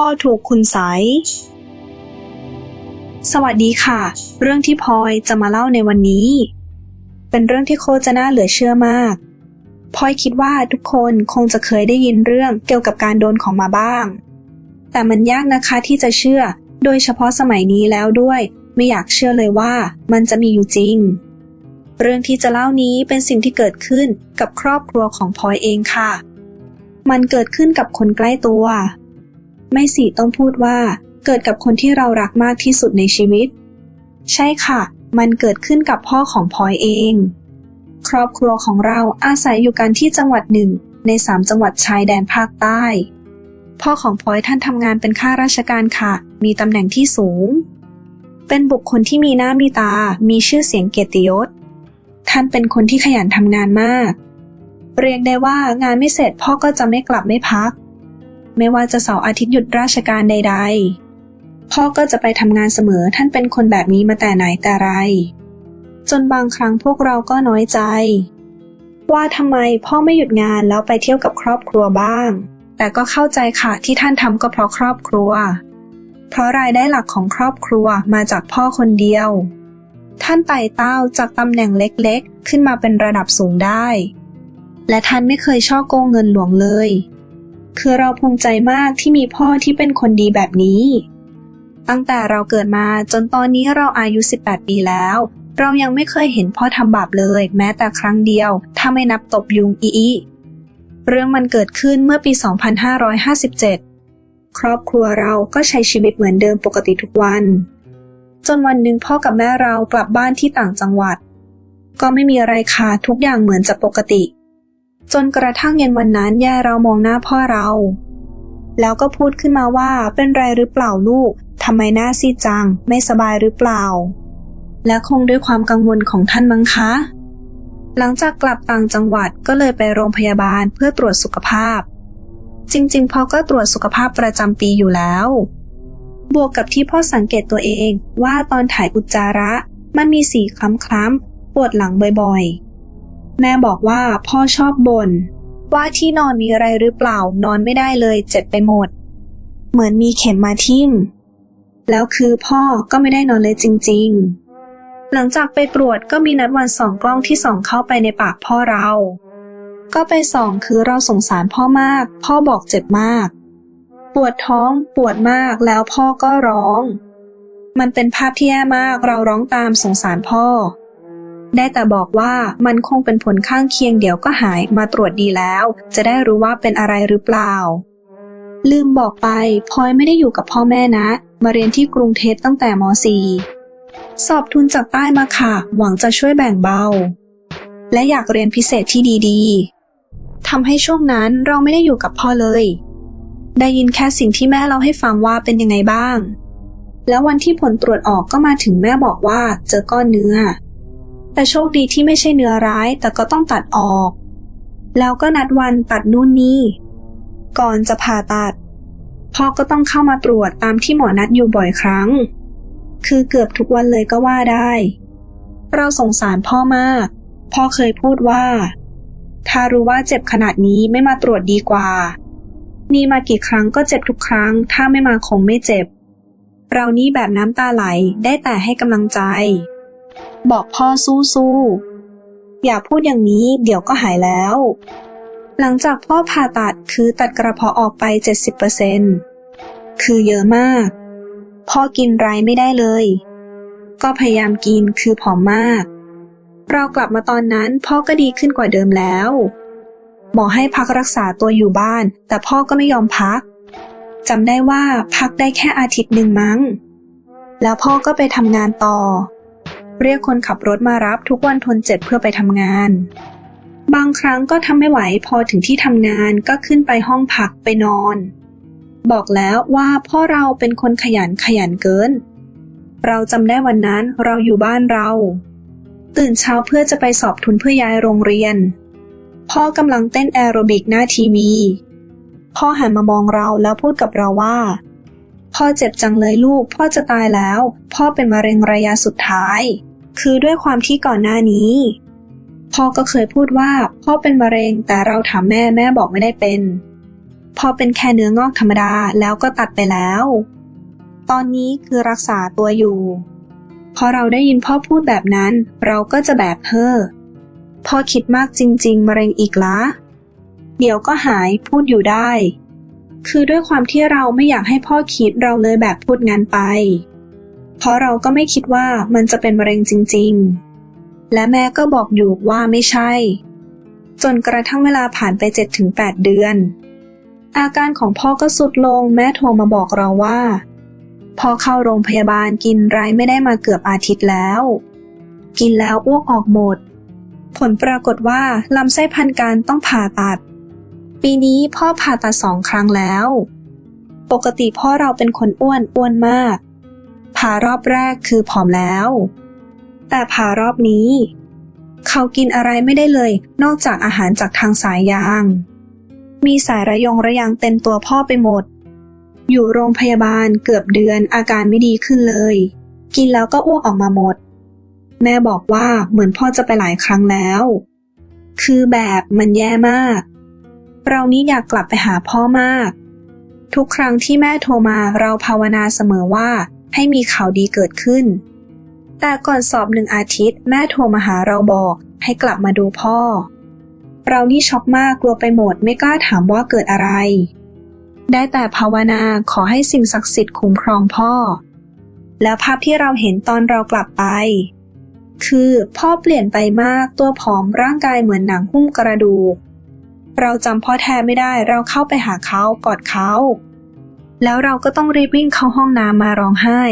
พ่อถูกคุณไสยสวัสดีค่ะ เรื่องที่พลอยจะมาเล่าในวันนี้ เป็นเรื่องที่โคจะน่าเหลือเชื่อมากพลอยคิดว่าทุกคนคงจะเคยได้ยินเรื่องเกี่ยวกับการโดนของมาบ้าง แต่มันยากนะคะที่จะเชื่อ โดยเฉพาะสมัยนี้แล้วด้วย ไม่อยากเชื่อเลยว่ามันจะมีอยู่จริง เรื่องที่จะเล่านี้เป็นสิ่งที่เกิดขึ้นกับครอบครัวของพลอยเองค่ะ มันเกิดขึ้นกับคนใกล้ตัว ไม่สิต้องพูดว่าเกิดกับคนที่เรารักมากที่สุดในชีวิต ใช่ค่ะ มันเกิดขึ้นกับพ่อของพลอยเอง ครอบครัวของเราอาศัยอยู่กันที่จังหวัดหนึ่งในสามจังหวัดชายแดนภาคใต้ พ่อของพลอยท่านทำงานเป็นข้าราชการค่ะ มีตำแหน่งที่สูง เป็นบุคคลที่มีหน้ามีตา มีชื่อเสียงเกียรติยศ ท่านเป็นคนที่ขยันทำงานมาก เรียกได้ว่างานไม่เสร็จพ่อก็จะไม่กลับไม่พัก ไม่ว่าจะเสาร์อาทิตย์หยุดราชการใด ๆ พ่อก็จะไปทำงานเสมอท่านเป็นคนแบบนี้มาแต่ไหนแต่ไร จนบางครั้งพวกเราก็น้อยใจ ว่าทำไมพ่อไม่หยุดงานแล้วไปเที่ยวกับครอบครัวบ้าง แต่ก็เข้าใจค่ะที่ท่านทำก็เพราะครอบครัว เพราะรายได้หลักของครอบครัวมาจากพ่อคนเดียว ท่านไต่เต้าจากตำแหน่งเล็กๆ ขึ้นมาเป็นระดับสูงได้และท่านไม่เคยช่อโกงเงินหลวงเลย คือเราภูมิใจมากที่มีพ่อที่เป็นคนดีแบบนี้ ตั้งแต่เราเกิดมาจนตอนนี้เราอายุ 18 ปีแล้ว เรายังไม่เคยเห็นพ่อทำบาปเลย แม้แต่ครั้งเดียว ถ้าไม่นับตบยุงอีอีเรื่องมันเกิดขึ้นเมื่อปี 2557 ครอบครัวเราก็ใช้ชีวิตเหมือนเดิมปกติทุกวัน จนวันหนึ่งพ่อกับแม่เรากลับบ้านที่ต่างจังหวัด ก็ไม่มีอะไรค่ะทุกอย่างเหมือนจะปกติ จนกระทั่งเย็นวันนั้นย่าเรามองหน้าพ่อเรา แล้วก็พูดขึ้นมาว่าเป็นไรหรือเปล่าลูกทำไมหน้าซีดจัง ไม่สบายหรือเปล่า และคงด้วยความกังวลของท่านมั้งคะ หลังจากกลับต่างจังหวัดก็เลยไปโรงพยาบาลเพื่อตรวจสุขภาพ จริงๆพ่อก็ตรวจสุขภาพประจำปีอยู่แล้ว บวกกับที่พ่อสังเกตตัวเองว่าตอนถ่ายอุจจาระมันมีสีคล้ำๆปวดหลังบ่อยๆ แม่บอกว่าพ่อชอบบ่นว่าที่นอนมีอะไรหรือเปล่านอนไม่ได้เลยเจ็บไปหมด เหมือนมีเข็มมาทิ่ม แล้วคือพ่อก็ไม่ได้นอนเลยจริง ๆ หลังจากไปตรวจก็มีนัดวันสองกล้องที่ส่องเข้าไปในปากพ่อเรา ก็ไปส่องคือเราสงสารพ่อมาก พ่อบอกเจ็บมาก ปวดท้องปวดมากแล้วพ่อก็ร้อง มันเป็นภาพที่แย่มากเราร้องตามสงสารพ่อ ได้แต่บอกว่ามันคงเป็นผลข้างเคียงเดี๋ยวก็หายมาตรวจดีแล้ว จะได้รู้ว่าเป็นอะไรหรือเปล่า ลืมบอกไปพลอยไม่ได้อยู่กับพ่อแม่นะ มาเรียนที่กรุงเทพตั้งแต่ม .4 สอบทุนจากใต้มาค่ะ หวังจะช่วยแบ่งเบา และอยากเรียนพิเศษที่ดีๆทำให้ช่วงนั้นเราไม่ได้อยู่กับพ่อเลย ได้ยินแค่สิ่งที่แม่เล่าให้ฟังว่าเป็นยังไงบ้าง แล้ววันที่ผลตรวจออกก็มาถึงแม่บอกว่าเจอก้อนเนื้อ แต่โชคดีที่ไม่ใช่เนื้อร้ายแต่ก็ต้องตัดออก แล้วก็นัดวันตัดนู่นนี่ ก่อนจะผ่าตัด พ่อก็ต้องเข้ามาตรวจตามที่หมอนัดอยู่บ่อยครั้ง คือเกือบทุกวันเลยก็ว่าได้ เราสงสารพ่อมาก พ่อเคยพูดว่า ถ้ารู้ว่าเจ็บขนาดนี้ไม่มาตรวจดีกว่า นี่มากี่ครั้งก็เจ็บทุกครั้ง ถ้าไม่มาคงไม่เจ็บ เรานี่แบบน้ำตาไหลได้แต่ให้กำลังใจ บอกพ่อสู้สู้ๆ อย่าพูดอย่างนี้เดี๋ยวก็หายแล้ว หลังจากพ่อผ่าตัดคือตัดกระเพาะออกไป 70%คือเยอะมาก พ่อกินไรไม่ได้เลย ก็พยายามกินคือผอมมาก เรากลับมาตอนนั้นพ่อก็ดีขึ้นกว่าเดิมแล้ว หมอให้พักรักษาตัวอยู่บ้าน แต่พ่อก็ไม่ยอมพักจำได้ว่าพักได้แค่อาทิตย์หนึ่งมั้ง แล้วพ่อก็ไปทำงานต่อ เรียกคนขับรถมารับทุกวันทนเจ็บเพื่อไปทำงาน บางครั้งก็ทำไม่ไหวพอถึงที่ทำงานก็ขึ้นไปห้องพักไปนอน บอกแล้วว่าพ่อเราเป็นคนขยันขยันเกิน เราจำได้วันนั้นเราอยู่บ้านเรา ตื่นเช้าเพื่อจะไปสอบทุนเพื่อย้ายโรงเรียน พ่อกำลังเต้นแอโรบิกหน้าทีวีพ่อหันมามองเราแล้วพูดกับเราว่า พ่อเจ็บจังเลยลูก พ่อจะตายแล้ว พ่อเป็นมะเร็งระยะสุดท้าย คือด้วยความที่ก่อนหน้านี้ พ่อก็เคยพูดว่าพ่อเป็นมะเร็งแต่เราถามแม่แม่บอกไม่ได้เป็น พ่อเป็นแค่เนื้องอกธรรมดาแล้วก็ตัดไปแล้ว ตอนนี้คือรักษาตัวอยู่พอเราได้ยินพ่อพูดแบบนั้น เราก็จะแบบเพ้อพ่อคิดมากจริง ๆมะเร็งอีกละเดี๋ยวก็หายพูดอยู่ได้ คือด้วยความที่เราไม่อยากให้พ่อคิดเราเลยแบบพูดงานไป เพราะเราก็ไม่คิดว่ามันจะเป็นมะเร็งจริง ๆ และแม่ก็บอกอยู่ว่าไม่ใช่ จนกระทั่งเวลาผ่านไป 7-8 เดือน อาการของพ่อก็สุดลงแม่โทรมาบอกเราว่าพ่อเข้าโรงพยาบาลกินไรไม่ได้มาเกือบอาทิตย์แล้ว กินแล้วอ้วกออกหมด ผลปรากฏว่าลำไส้พันการต้องผ่าตัด ปีนี้พ่อผ่าตัดสองครั้งแล้ว ปกติพ่อเราเป็นคนอ้วนอ้วนมาก ผ่ารอบแรกคือผอมแล้ว แต่ผ่ารอบนี้ เขากินอะไรไม่ได้เลย นอกจากอาหารจากทางสายยาง มีสายระยงระยางเต็มตัวพ่อไปหมด อยู่โรงพยาบาลเกือบเดือนอาการไม่ดีขึ้นเลย กินแล้วก็อ้วกออกมาหมด แม่บอกว่าเหมือนพ่อจะไปหลายครั้งแล้ว คือแบบมันแย่มาก เรานี้อยากกลับไปหาพ่อมาก ทุกครั้งที่แม่โทรมาเราภาวนาเสมอว่า ให้มีข่าวดีเกิดขึ้น แต่ก่อนสอบหนึ่งอาทิตย์ แม่โทรมาหาเราบอกให้กลับมาดูพ่อ เรานี่ช็อกมากกลัวไปหมดไม่กล้าถามว่าเกิดอะไร ได้แต่ภาวนาขอให้สิ่งศักดิ์สิทธิ์คุ้มครองพ่อ แล้วภาพที่เราเห็นตอนเรากลับไป คือพ่อเปลี่ยนไปมากตัวผอมร่างกายเหมือนหนังหุ้มกระดูกเราจำพ่อแท้ไม่ได้เราเข้าไปหาเขากอดเขา แล้วเราก็ต้องรีบวิ่งเข้าห้องน้ำมาร้องไห้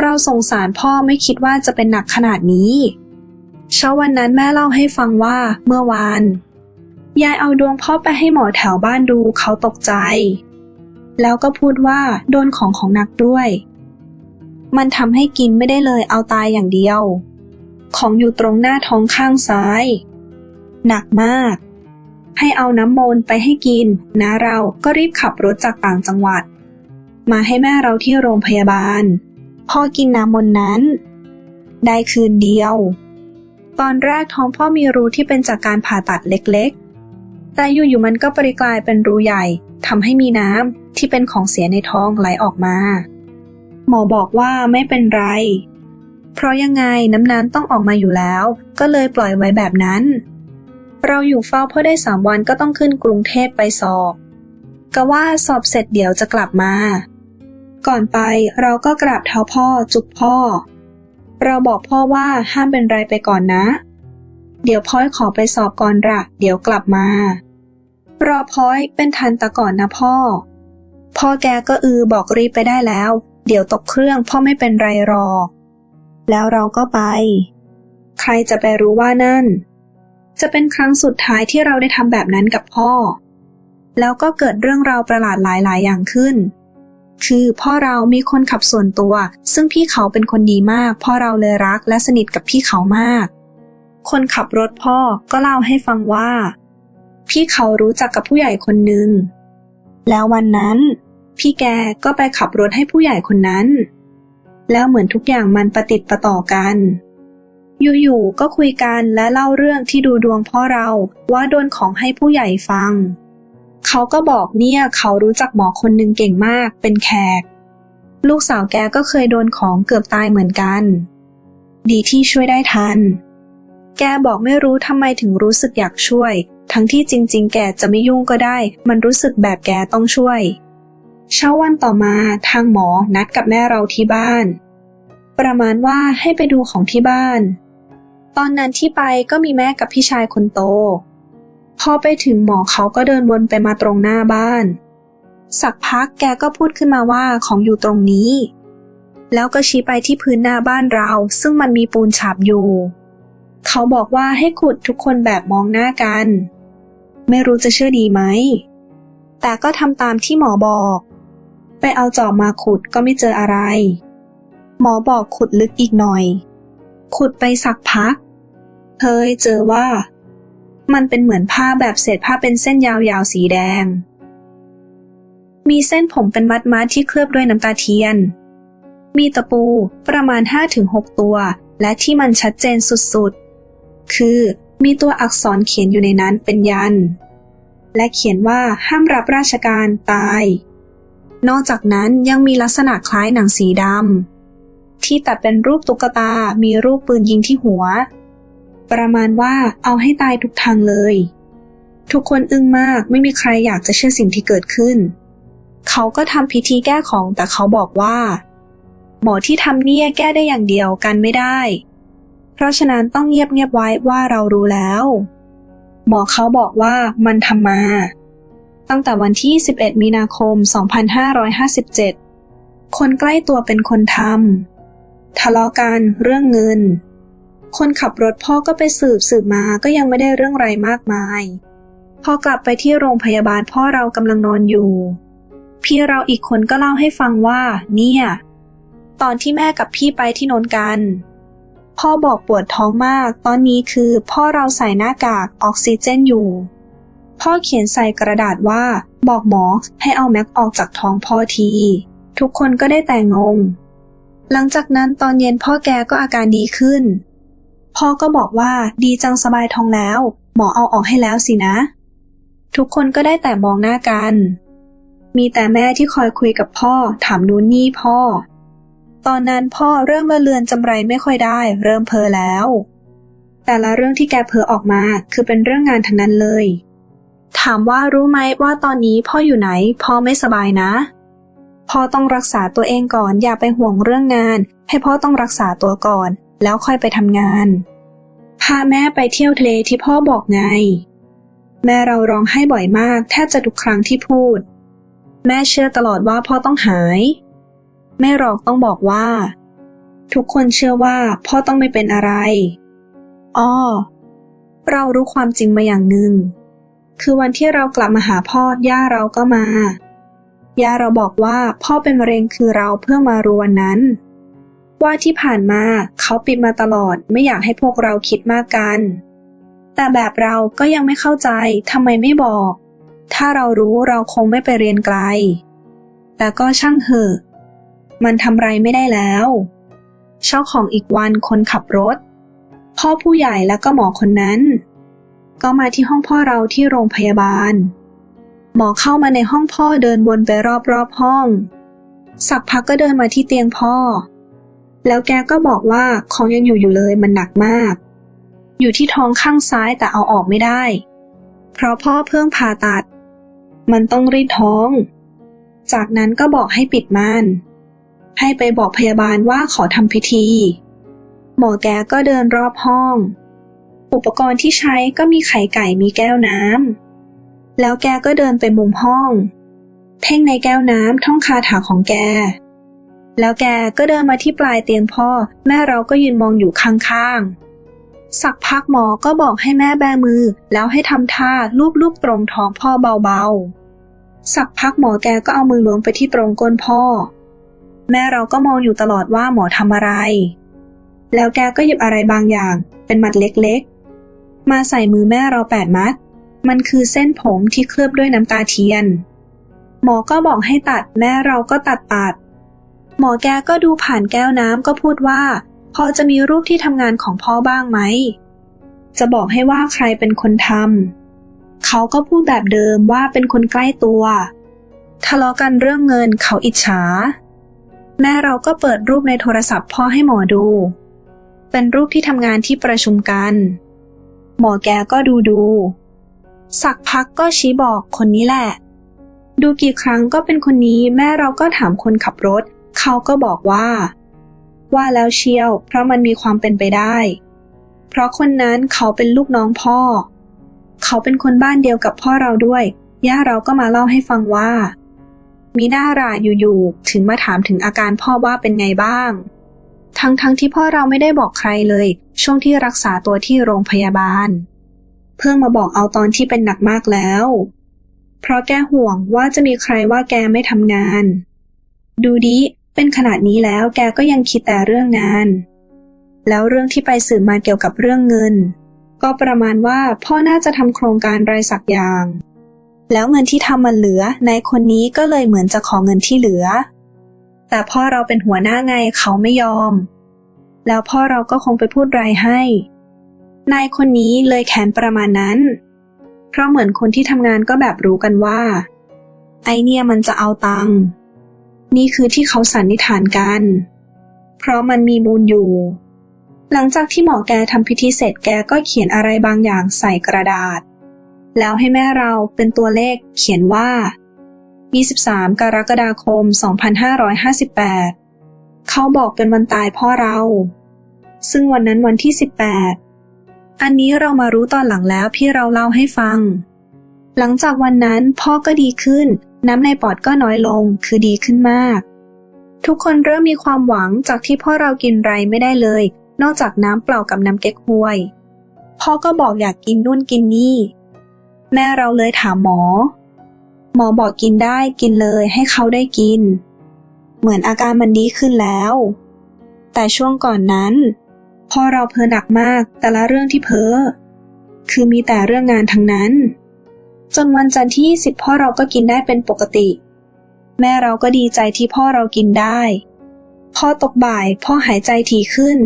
เราสงสารพ่อไม่คิดว่าจะเป็นหนักขนาดนี้ เช้าวันนั้นแม่เล่าให้ฟังว่าเมื่อวาน ยายเอาดวงพ่อไปให้หมอแถวบ้านดูเขาตกใจ แล้วก็พูดว่าโดนของของหนักด้วย มันทำให้กินไม่ได้เลยเอาตายอย่างเดียว ของอยู่ตรงหน้าท้องข้างซ้าย หนักมาก ให้เอาน้ำมนต์ไปให้กินนะเราก็รีบขับรถจากต่างจังหวัด มาให้แม่เราที่โรงพยาบาล พ่อกินน้ำมนต์นั้น ได้คืนเดียว ตอนแรกท้องพ่อมีรูที่เป็นจากการผ่าตัดเล็กๆ แต่อยู่ๆมันก็ปริกลายเป็นรูใหญ่ทำให้มีน้ำที่เป็นของเสียในท้องไหลออกมา หมอบอกว่าไม่เป็นไร เพราะยังไงน้ำน้ำต้องออกมาอยู่แล้ว ก็เลยปล่อยไว้แบบนั้น เราอยู่เฝ้าเพื่อได้สามวันก็ต้องขึ้นกรุงเทพไปสอบ ก็ว่าสอบเสร็จเดี๋ยวจะกลับมา ก่อนไปเราก็กราบเท้าพ่อจุบพ่อ เราบอกพ่อว่าห้ามเป็นไรไปก่อนนะ เดี๋ยวพ้อยขอไปสอบก่อนละเดี๋ยวกลับมารอพ้อยเป็นทันตะก่อนนะพ่อ พ่อแกก็อือบอกรีบไปได้แล้ว เดี๋ยวตกเครื่องพ่อไม่เป็นไรรอ แล้วเราก็ไป ใครจะไปรู้ว่านั่น จะเป็นครั้งสุดท้ายที่เราได้ทำแบบนั้นกับพ่อ แล้วก็เกิดเรื่องราวประหลาดหลาย ๆ อย่างขึ้น คือพ่อเรามีคนขับส่วนตัว ซึ่งพี่เขาเป็นคนดีมาก พ่อเราเลยรักและสนิทกับพี่เขามาก คนขับรถพ่อก็เล่าให้ฟังว่า พี่เขารู้จักกับผู้ใหญ่คนหนึ่งแล้ววันนั้น พี่แกก็ไปขับรถให้ผู้ใหญ่คนนั้น แล้วเหมือนทุกอย่างมันประติดประต่อกัน อยู่ๆก็คุยกันและเล่าเรื่องที่ดูดวงพ่อเราว่าโดนของให้ผู้ใหญ่ฟัง เขาก็บอกเนี่ยเขารู้จักหมอคนหนึ่งเก่งมากเป็นแขก ลูกสาวแกก็เคยโดนของเกือบตายเหมือนกัน ดีที่ช่วยได้ทัน แกบอกไม่รู้ทำไมถึงรู้สึกอยากช่วย ทั้งที่จริง ๆ แกจะไม่ยุ่งก็ได้ มันรู้สึกแบบแกต้องช่วยเช้าวันต่อมาทางหมอนัดกับแม่เราที่บ้าน ประมาณว่าให้ไปดูของที่บ้าน ตอนนั้นที่ไปก็มีแม่กับพี่ชายคนโต พอไปถึงหมอเขาก็เดินวนไปมาตรงหน้าบ้าน สักพักแกก็พูดขึ้นมาว่าของอยู่ตรงนี้ แล้วก็ชี้ไปที่พื้นหน้าบ้านเรา ซึ่งมันมีปูนฉาบอยู่ เขาบอกว่าให้ขุดทุกคนแบบมองหน้ากัน ไม่รู้จะเชื่อดีไหม แต่ก็ทำตามที่หมอบอก ไปเอาจอบมาขุดก็ไม่เจออะไร หมอบอกขุดลึกอีกหน่อยขุดไปสักพัก เฮ้ยเจอว่า มันเป็นเหมือนผ้าแบบเศษผ้าเป็นเส้นยาวๆสีแดง มีเส้นผมเป็นมัดมัดๆที่เคลือบด้วยน้ำตาเทียน มีตะปูประมาณ 5-6 ตัว และที่มันชัดเจนสุดๆ คือมีตัวอักษรเขียนอยู่ในนั้นเป็นยัน และเขียนว่าห้ามรับราชการตาย นอกจากนั้นยังมีลักษณะคล้ายหนังสีดำที่ตัดเป็นรูปตุ๊กตา มีรูปปืนยิงที่หัว ประมาณว่าเอาให้ตายทุกทางเลย ทุกคนอึ้งมากไม่มีใครอยากจะเชื่อสิ่งที่เกิดขึ้น เขาก็ทำพิธีแก้ของแต่เขาบอกว่า หมอที่ทำเนี่ยแก้ได้อย่างเดียวกันไม่ได้ เพราะฉะนั้นต้องเงียบๆไว้ว่าเรารู้แล้ว หมอเขาบอกว่ามันทำมา ตั้งแต่วันที่ 11 มีนาคม 2557 คนใกล้ตัวเป็นคนทำทะเลาะกันเรื่องเงิน คนขับรถพ่อก็ไปสืบสืบมาก็ยังไม่ได้เรื่องไรมากมาย พอกลับไปที่โรงพยาบาลพ่อเรากำลังนอนอยู่ พี่เราอีกคนก็เล่าให้ฟังว่า เนี่ย ตอนที่แม่กับพี่ไปที่นนกัน พ่อบอกปวดท้องมาก ตอนนี้คือพ่อเราใส่หน้ากากออกซิเจนอยู่ พ่อเขียนใส่กระดาษว่า บอกหมอให้เอาแม็กออกจากท้องพ่อที ทุกคนก็ได้แต่งง หลังจากนั้นตอนเย็นพ่อแกก็อาการดีขึ้น พ่อก็บอกว่าดีจังสบายท้องแล้ว หมอเอาออกให้แล้วสินะ ทุกคนก็ได้แต่มองหน้ากัน มีแต่แม่ที่คอยคุยกับพ่อ ถามนู้นนี่พ่อ ตอนนั้นพ่อเริ่มละเลือนจำไรไม่ค่อยได้ เริ่มเพ้อแล้ว แต่ละเรื่องที่แกเพ้อออกมาคือเป็นเรื่องงานทั้งนั้นเลย ถามว่ารู้ไหมว่าตอนนี้พ่ออยู่ไหน พ่อไม่สบายนะพ่อต้องรักษาตัวเองก่อนอย่าไปห่วงเรื่องงาน ให้พ่อต้องรักษาตัวก่อน แล้วค่อยไปทำงาน พาแม่ไปเที่ยวทะเลที่พ่อบอกไง แม่เราร้องไห้บ่อยมากแทบจะทุกครั้งที่พูด แม่เชื่อตลอดว่าพ่อต้องหาย แม่หรอกต้องบอกว่า ทุกคนเชื่อว่าพ่อต้องไม่เป็นอะไร อ้อ เรารู้ความจริงมาอย่างหนึ่ง คือวันที่เรากลับมาหาพ่อย่าเราก็มาย่าเราบอกว่าพ่อเป็นมะเร็งคือเราเพื่อมารู้วันนั้น ว่าที่ผ่านมาเขาปิดมาตลอดไม่อยากให้พวกเราคิดมากกัน แต่แบบเราก็ยังไม่เข้าใจทำไมไม่บอก ถ้าเรารู้เราคงไม่ไปเรียนไกล แต่ก็ช่างเหอะ มันทำไรไม่ได้แล้วเช้าของอีกวันคนขับรถ พ่อผู้ใหญ่แล้วก็หมอคนนั้น ก็มาที่ห้องพ่อเราที่โรงพยาบาล หมอเข้ามาในห้องพ่อเดินวนไปรอบๆห้อง สักพักก็เดินมาที่เตียงพ่อ แล้วแกก็บอกว่าของยังอยู่อยู่เลยมันหนักมาก อยู่ที่ท้องข้างซ้ายแต่เอาออกไม่ได้ เพราะพ่อเพิ่งผ่าตัด มันต้องรีดท้อง จากนั้นก็บอกให้ปิดม่านให้ไปบอกพยาบาลว่าขอทำพิธี หมอแกก็เดินรอบห้อง อุปกรณ์ที่ใช้ก็มีไข่ไก่มีแก้วน้ำแล้วแกก็เดินไปมุมห้อง เพ่งในแก้วน้ำท่องคาถาของแก แล้วแกก็เดินมาที่ปลายเตียงพ่อ แม่เราก็ยืนมองอยู่ข้างๆ สักพักหมอก็บอกให้แม่แบมือ แล้วให้ทำท่าลูบๆตรงท้องพ่อเบาๆ สักพักหมอแกก็เอามือล้วงไปที่ตรงก้นพ่อ แม่เราก็มองอยู่ตลอดว่าหมอทำอะไร แล้วแกก็หยิบอะไรบางอย่าง เป็นมัดเล็กๆ มาใส่มือแม่เราแปดมัด มันคือเส้นผมที่เคลือบด้วยน้ำตาเทียน หมอก็บอกให้ตัดแม่เราก็ตัดตัด หมอแกก็ดูผ่านแก้วน้ำก็พูดว่า พอจะมีรูปที่ทำงานของพ่อบ้างไหม จะบอกให้ว่าใครเป็นคนทำ เขาก็พูดแบบเดิมว่าเป็นคนใกล้ตัว ทะเลาะกันเรื่องเงินเขาอิจฉา แม่เราก็เปิดรูปในโทรศัพท์พ่อให้หมอดู เป็นรูปที่ทำงานที่ประชุมกัน หมอแกก็ดูดู สักพักก็ชี้บอกคนนี้แหละดูกี่ครั้งก็เป็นคนนี้แม่เราก็ถามคนขับรถ เขาก็บอกว่า ว่าแล้วเชียว เพราะมันมีความเป็นไปได้ เพราะคนนั้นเขาเป็นลูกน้องพ่อ เขาเป็นคนบ้านเดียวกับพ่อเราด้วย ย่าเราก็มาเล่าให้ฟังว่า มีหน้าราอยู่ๆถึงมาถามถึงอาการพ่อว่าเป็นไงบ้าง ทั้งๆทที่พ่อเราไม่ได้บอกใครเลย ช่วงที่รักษาตัวที่โรงพยาบาล เพิ่งมาบอกเอาตอนที่เป็นหนักมากแล้วเพราะแกห่วงว่าจะมีใครว่าแกไม่ทำงาน ดูดิ เป็นขนาดนี้แล้วแกก็ยังคิดแต่เรื่องงาน แล้วเรื่องที่ไปสืบมาเกี่ยวกับเรื่องเงิน ก็ประมาณว่าพ่อน่าจะทำโครงการรายสักอย่าง แล้วเงินที่ทำมันเหลือ นายคนนี้ก็เลยเหมือนจะขอเงินที่เหลือ แต่พ่อเราเป็นหัวหน้าไงเขาไม่ยอม แล้วพ่อเราก็คงไปพูดรายให้ นายคนนี้เลยแขนประมาณนั้น เพราะเหมือนคนที่ทำงานก็แบบรู้กันว่า ไอเนี่ยมันจะเอาตังค์ นี่คือที่เขาสันนิษฐานกัน เพราะมันมีมูลอยู่ หลังจากที่หมอแกทำพิธีเสร็จแกก็เขียนอะไรบางอย่างใส่กระดาษ แล้วให้แม่เราเป็นตัวเลขเขียนว่า 23 กรกฎาคม 2558 เขาบอกเป็นวันตายพ่อเรา ซึ่งวันนั้นวันที่ 18 อันนี้เรามารู้ตอนหลังแล้วพี่เราเล่าให้ฟัง หลังจากวันนั้นพ่อก็ดีขึ้น น้ำในปอดก็น้อยลง คือดีขึ้นมาก ทุกคนเริ่มมีความหวังจากที่พ่อเรากินไรไม่ได้เลย นอกจากน้ำเปล่ากับน้ำเก๊กฮวย พ่อก็บอกอยากกินนู่นกินนี่ แม่เราเลยถามหมอ หมอบอกกินได้กินเลยให้เขาได้กิน เหมือนอาการมันดีขึ้นแล้ว แต่ช่วงก่อนนั้นพ่อเราเพ้อหนักมากแต่ละเรื่องที่เพ้อคือมีแต่เรื่องงานทั้งนั้น จนวันจันทร์ที่ 20 พ่อเราก็กินได้เป็นปกติ แม่เราก็ดีใจที่พ่อเรากินได้ พอตกบ่ายพ่อหายใจถี่ขึ้น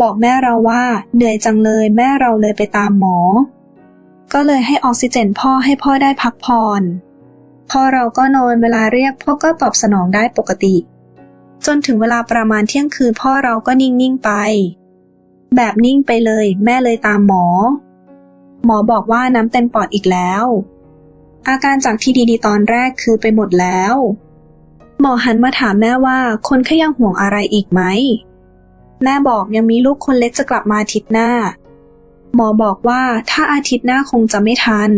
บอกแม่เราว่าเหนื่อยจังเลยแม่เราเลยไปตามหมอ ก็เลยให้ออกซิเจนพ่อให้พ่อได้พักผ่อนพ่อเราก็นอนเวลาเรียกพ่อก็ตอบสนองได้ปกติ จนถึงเวลาประมาณเที่ยงคืนพ่อเราก็นิ่ง ๆ ไป แบบนิ่งไปเลย แม่เลยตามหมอ หมอบอกว่าน้ำเต็มปอดอีกแล้ว อาการจากที่ดีๆตอนแรกคือไปหมดแล้ว หมอหันมาถามแม่ว่าคนขยังห่วงอะไรอีกไหม แม่บอกยังมีลูกคนเล็กจะกลับมาอาทิตย์หน้า หมอบอกว่าถ้าอาทิตย์หน้าคงจะไม่ทัน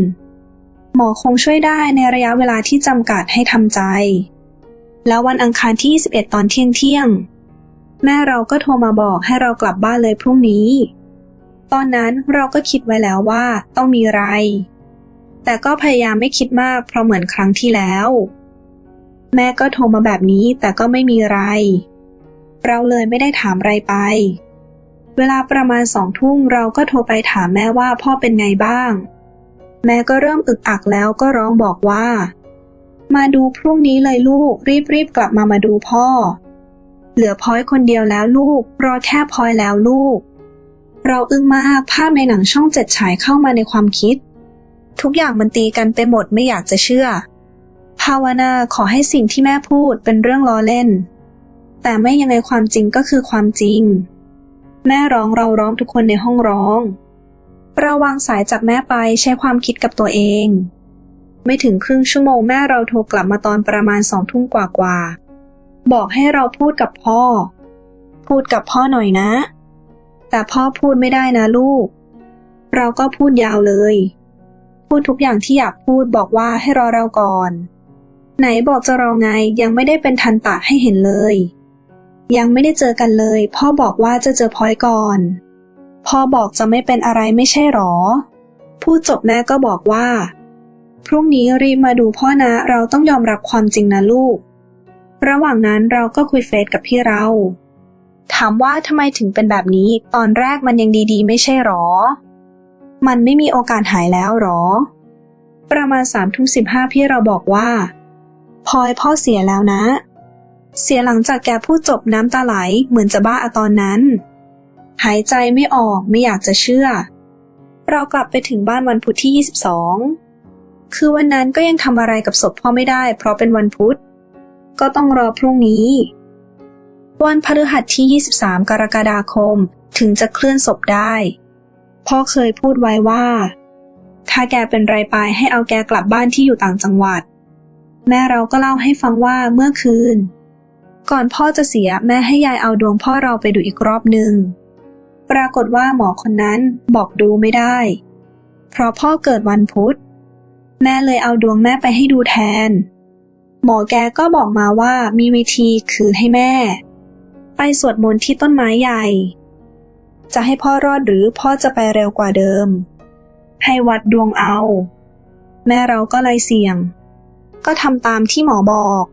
หมอคงช่วยได้ในระยะเวลาที่จำกัดให้ทำใจ แล้ววันอังคารที่ 21 ตอนเที่ยงเที่ยงแม่เราก็โทรมาบอกให้เรากลับบ้านเลยพรุ่งนี้ ตอนนั้นเราก็คิดไว้แล้วว่าต้องมีไร แต่ก็พยายามไม่คิดมากเพราะเหมือนครั้งที่แล้ว แม่ก็โทรมาแบบนี้แต่ก็ไม่มีไร เราเลยไม่ได้ถามไรไป เวลาประมาณสองทุ่มเราก็โทรไปถามแม่ว่าพ่อเป็นไงบ้าง แม่ก็เริ่มอึกอักแล้วก็ร้องบอกว่า มาดูพรุ่งนี้เลยลูกรีบรีบกลับมามาดูพ่อ เหลือพลอยคนเดียวแล้วลูก รอแค่พลอยแล้วลูก เราอึ้งมากภาพในหนังช่องเจ็ดฉายเข้ามาในความคิด ทุกอย่างมันตีกันไปหมดไม่อยากจะเชื่อ ภาวนาขอให้สิ่งที่แม่พูดเป็นเรื่องล้อเล่น แต่ไม่ยังไงความจริงก็คือความจริง แม่ร้องเราร้องทุกคนในห้องร้องเราวางสายจากแม่ไปใช้ความคิดกับตัวเอง ไม่ถึงครึ่งชั่วโมงแม่เราโทรกลับมาตอนประมาณสองทุ่มกว่าๆบอกให้เราพูดกับพ่อ พูดกับพ่อหน่อยนะ แต่พ่อพูดไม่ได้นะลูก เราก็พูดยาวเลย พูดทุกอย่างที่อยากพูดบอกว่าให้รอเราก่อน ไหนบอกจะรอไงยังไม่ได้เป็นทันตะให้เห็นเลย ยังไม่ได้เจอกันเลย พ่อบอกว่าจะเจอพอยก่อน พ่อบอกจะไม่เป็นอะไรไม่ใช่หรอ พูดจบแม่ก็บอกว่า พรุ่งนี้รีบมาดูพ่อนะเราต้องยอมรับความจริงนะลูก ระหว่างนั้นเราก็คุยเฟซกับพี่เรา ถามว่าทำไมถึงเป็นแบบนี้ ตอนแรกมันยังดีๆ ไม่ใช่หรอ มันไม่มีโอกาสหายแล้วหรอ ประมาณสามทุ่มสิบห้าพี่เราบอกว่าพลอยพ่อเสียแล้วนะ เสียหลังจากแกพูดจบน้ำตาไหลเหมือนจะบ้าอะตอนนั้น หายใจไม่ออกไม่อยากจะเชื่อ เรากลับไปถึงบ้านวันพุธที่ 22 คือวันนั้นก็ยังทำอะไรกับศพพ่อไม่ได้ เพราะเป็นวันพุธ ก็ต้องรอพรุ่งนี้ วันพฤหัสที่ 23 กรกฎาคม ถึงจะเคลื่อนศพได้ พ่อเคยพูดไว้ว่า ถ้าแกเป็นไรไปให้เอาแกกลับบ้านที่อยู่ต่างจังหวัด แม่เราก็เล่าให้ฟังว่าเมื่อคืน ก่อนพ่อจะเสียแม่ให้ยายเอาดวงพ่อเราไปดูอีกรอบหนึ่งปรากฏว่าหมอคนนั้นบอกดูไม่ได้ เพราะพ่อเกิดวันพุธ แม่เลยเอาดวงแม่ไปให้ดูแทน หมอแกก็บอกมาว่ามีวิธีคือให้แม่ ไปสวดมนต์ที่ต้นไม้ใหญ่ จะให้พ่อรอดหรือพ่อจะไปเร็วกว่าเดิม ให้วัดดวงเอา แม่เราก็เลยเสี่ยง ก็ทำตามที่หมอบอก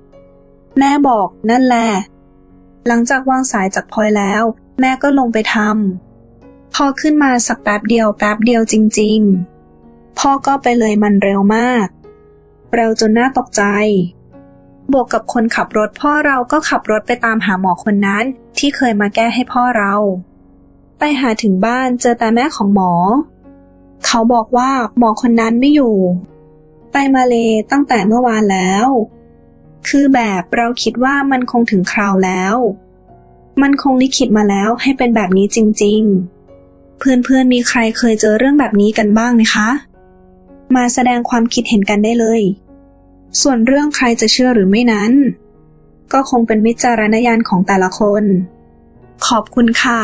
แม่บอกนั่นแหละ หลังจากวางสายจากพลอยแล้ว แม่ก็ลงไปทำพอขึ้นมาสักแป๊บเดียวแป๊บเดียวจริง ๆ พ่อก็ไปเลยมันเร็วมาก เร็วจนน่าตกใจ บวกกับคนขับรถพ่อเราก็ขับรถไปตามหาหมอคนนั้นที่เคยมาแก้ให้พ่อเรา ไปหาถึงบ้านเจอแต่แม่ของหมอ เขาบอกว่าหมอคนนั้นไม่อยู่ ไปมาเลตั้งแต่เมื่อวานแล้ว คือแบบเราคิดว่ามันคงถึงคราวแล้ว มันคงลิขิตมาแล้วให้เป็นแบบนี้จริง ๆ เพื่อนๆมีใครเคยเจอเรื่องแบบนี้กันบ้างไหมคะ มาแสดงความคิดเห็นกันได้เลย ส่วนเรื่องใครจะเชื่อหรือไม่นั้น ก็คงเป็นวิจารณญาณของแต่ละคน ขอบคุณค่ะ